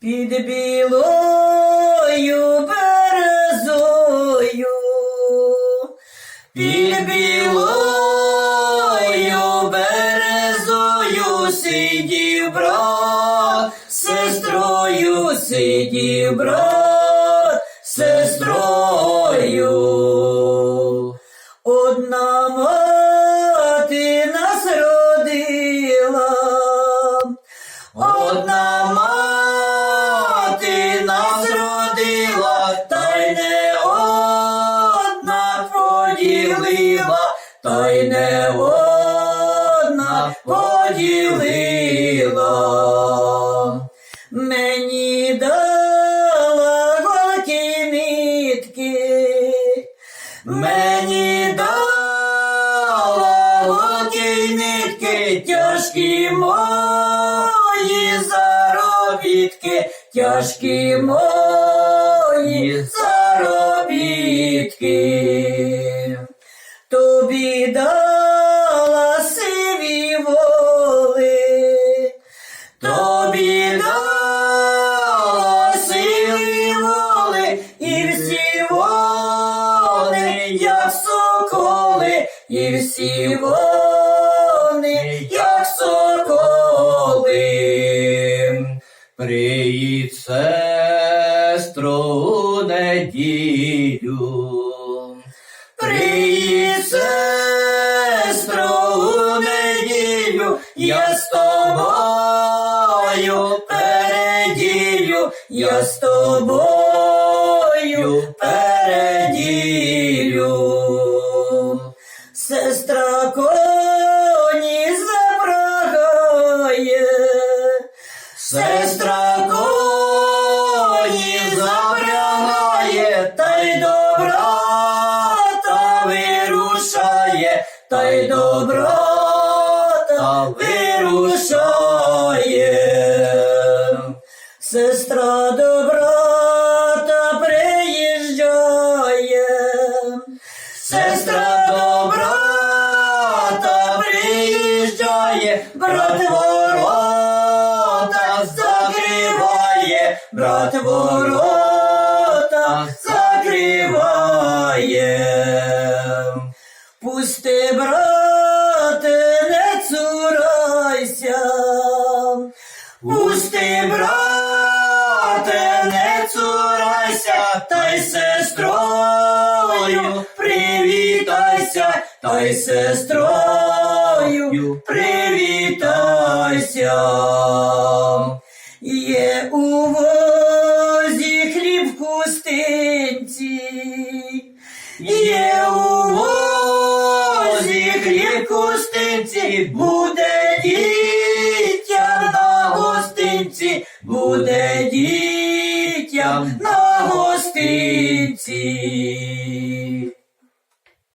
під білою березою, під білою березою сидів брат, сестрою сидів брат, сестрою. Та й не одна поділила. Мені дала голки нитки, Мені дала луки нитки, тяжкі мої заробітки, тяжкі мої заробітки. Соколи, і всі вони, як соколи. Приїдь, сестро, у неділю. Приїдь, сестро, у неділю, я з тобою переділю, я з тобою Коні запрагає, сестра коні запрягає, та й добра та вирушає, та й добра та вирушає. Сестра приїжджає, брат ворота закриває, брат ворота закриває. Пусти, брате, не цурайся, пусти, брате, не цурайся, та й сестрою привітайся, та й з сестрою привітайся. Є у возі хліб в хустинці, є у возі хліб в хустинці, буде дітям на гостинці, буде дітям на гостинці.